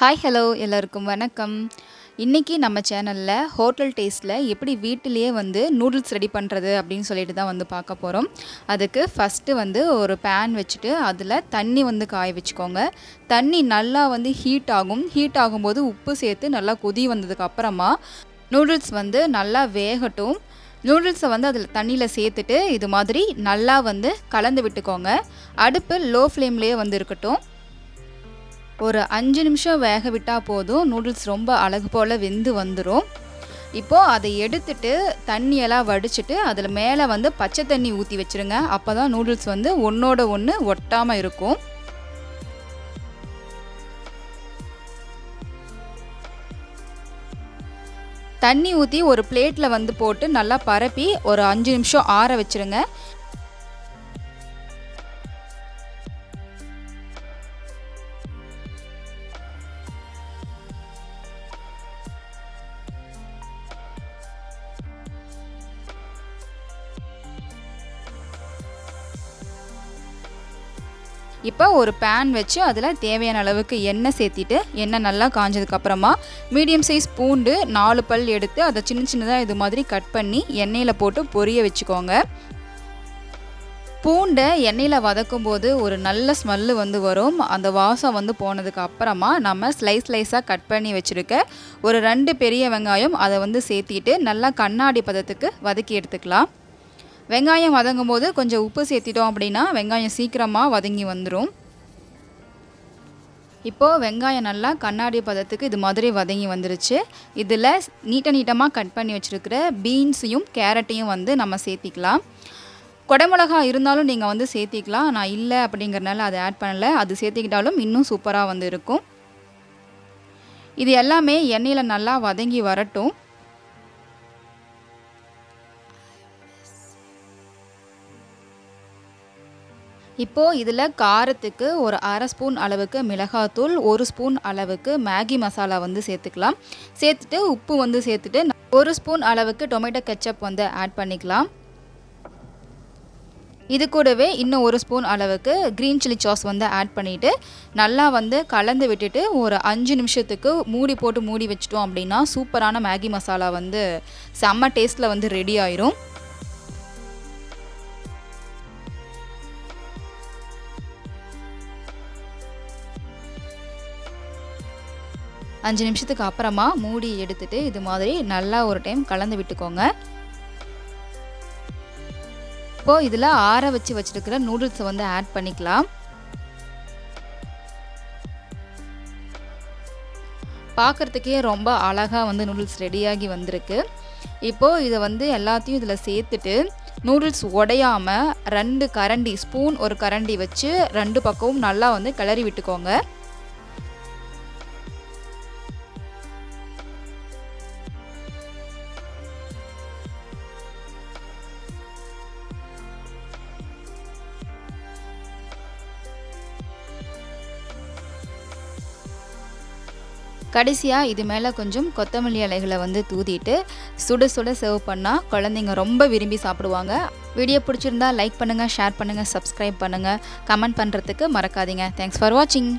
Hi hello எல்லோருக்கும் வணக்கம். இன்றைக்கி நம்ம சேனலில் ஹோட்டல் டேஸ்ட்டில் எப்படி வீட்டிலேயே வந்து நூடுல்ஸ் ரெடி பண்ணுறது அப்படின்னு சொல்லிட்டு தான் வந்து பார்க்க போகிறோம் அதுக்கு ஃபஸ்ட்டு வந்து ஒரு பேன் வச்சுட்டு அதில் தண்ணி வந்து காய வச்சுக்கோங்க. தண்ணி நல்லா வந்து ஹீட் ஆகும். ஹீட் ஆகும்போது உப்பு சேர்த்து நல்லா கொதி வந்ததுக்கு அப்புறமா நூடுல்ஸ் வந்து நல்லா வேகட்டும். நூடுல்ஸை வந்து அதில் தண்ணியில் சேர்த்துட்டு இது மாதிரி நல்லா வந்து கலந்து விட்டுக்கோங்க. அடுப்பு லோ ஃப்ளேம்லேயே வந்து இருக்கட்டும். ஒரு அஞ்சு நிமிஷம் வேக விட்டால் போதும். நூடுல்ஸ் ரொம்ப அழகு போல் வெந்து வந்துடும் இப்போது அதை எடுத்துட்டு தண்ணியெல்லாம் வடிச்சிட்டு அதில் மேலே வந்து பச்சை தண்ணி ஊற்றி வச்சுருங்க. அப்போ தான் நூடுல்ஸ் வந்து ஒன்றோட ஒன்று ஒட்டாமல் இருக்கும். தண்ணி ஊற்றி ஒரு பிளேட்டில் வந்து போட்டு நல்லா பரப்பி ஒரு அஞ்சு நிமிஷம் ஆற வச்சுருங்க. இப்போ ஒரு பேன் வச்சு அதில் தேவையான அளவுக்கு எண்ணெய் சேர்த்திட்டு எண்ணெய் நல்லா காஞ்சதுக்கப்புறமா மீடியம் சைஸ் பூண்டு நாலு பல் எடுத்து அதை சின்ன சின்னதாக இது மாதிரி கட் பண்ணி எண்ணெயில் போட்டு பொரிய வச்சுக்கோங்க. பூண்டை எண்ணெயில் வதக்கும் போது ஒரு நல்ல ஸ்மெல்லு வந்து வரும். அந்த வாசம் வந்து போனதுக்கு அப்புறமா நம்ம ஸ்லைஸ் ஸ்லைஸாக கட் பண்ணி வச்சுருக்க ஒரு ரெண்டு பெரிய வெங்காயம் அதை வந்து சேர்த்திட்டு நல்லா கண்ணாடி பதத்துக்கு வதக்கி எடுத்துக்கலாம். வெங்காயம் வதங்கும் போது கொஞ்சம் உப்பு சேர்த்திட்டோம் அப்படின்னா வெங்காயம் சீக்கிரமாக வதங்கி வந்துடும் இப்போது வெங்காயம் நல்லா கண்ணாடி பதத்துக்கு இது மாதிரி வதங்கி வந்துருச்சு. இதில் நீட்ட நீட்டமாக கட் பண்ணி வச்சுருக்கிற பீன்ஸையும் கேரட்டையும் வந்து நம்ம சேர்த்திக்கலாம். குடமிளகா இருந்தாலும் நீங்கள் வந்து சேர்த்திக்கலாம். நான் இல்லை அப்படிங்கிறனால அதை ஆட் பண்ணலை. அது சேர்த்திக்கிட்டாலும் இன்னும் சூப்பராக வந்து இருக்கும். இது எல்லாமே எண்ணெயில் நல்லா வதங்கி வரட்டும். இப்போது இதில் காரத்துக்கு ஒரு அரை ஸ்பூன் அளவுக்கு மிளகாத்தூள் ஒரு ஸ்பூன் அளவுக்கு மேகி மசாலா வந்து சேர்த்துக்கலாம். சேர்த்துட்டு உப்பு வந்து சேர்த்துட்டு ஒரு ஸ்பூன் அளவுக்கு டொமேட்டோ கெச்சப் வந்து ஆட் பண்ணிக்கலாம். இது கூடவே இன்னும் ஒரு ஸ்பூன் அளவுக்கு க்ரீன் சில்லி சாஸ் வந்து ஆட் பண்ணிவிட்டு நல்லா வந்து கலந்து விட்டுட்டு ஒரு அஞ்சு நிமிஷத்துக்கு மூடி போட்டு மூடி வச்சிட்டோம் அப்படின்னா சூப்பரான மேகி மசாலா வந்து செம்ம டேஸ்ட்டில் வந்து ரெடி ஆயிரும். அஞ்சு நிமிஷத்துக்கு அப்புறமா மூடி எடுத்துட்டு இது மாதிரி நல்லா ஒரு டைம் கலந்து விட்டுக்கோங்க. இப்போது இதில் ஆற வச்சு வச்சுருக்கிற நூடுல்ஸை வந்து ஆட் பண்ணிக்கலாம். பார்க்குறதுக்கே ரொம்ப அழகாக வந்து நூடுல்ஸ் ரெடியாகி வந்திருக்கு. இப்போது இதை வந்து எல்லாத்தையும் இதில் சேர்த்துட்டு நூடுல்ஸ் உடையாமல் ரெண்டு கரண்டி ஸ்பூன் ஒரு கரண்டி வச்சு ரெண்டு பக்கமும் நல்லா வந்து கிளறி விட்டுக்கோங்க. கடைசியாக இது மேலே கொஞ்சம் கொத்தமல்லி இலைகளை வந்து தூதிட்டு சுட சுட சர்வ் பண்ணால் குழந்தைங்க ரொம்ப விரும்பி சாப்பிடுவாங்க. வீடியோ பிடிச்சிருந்தா லைக் பண்ணுங்கள் ஷேர் பண்ணுங்கள் சப்ஸ்கிரைப் பண்ணுங்கள் கமெண்ட் பண்ணுறதுக்கு மறக்காதீங்க. தேங்க்ஸ் ஃபார் வாட்சிங்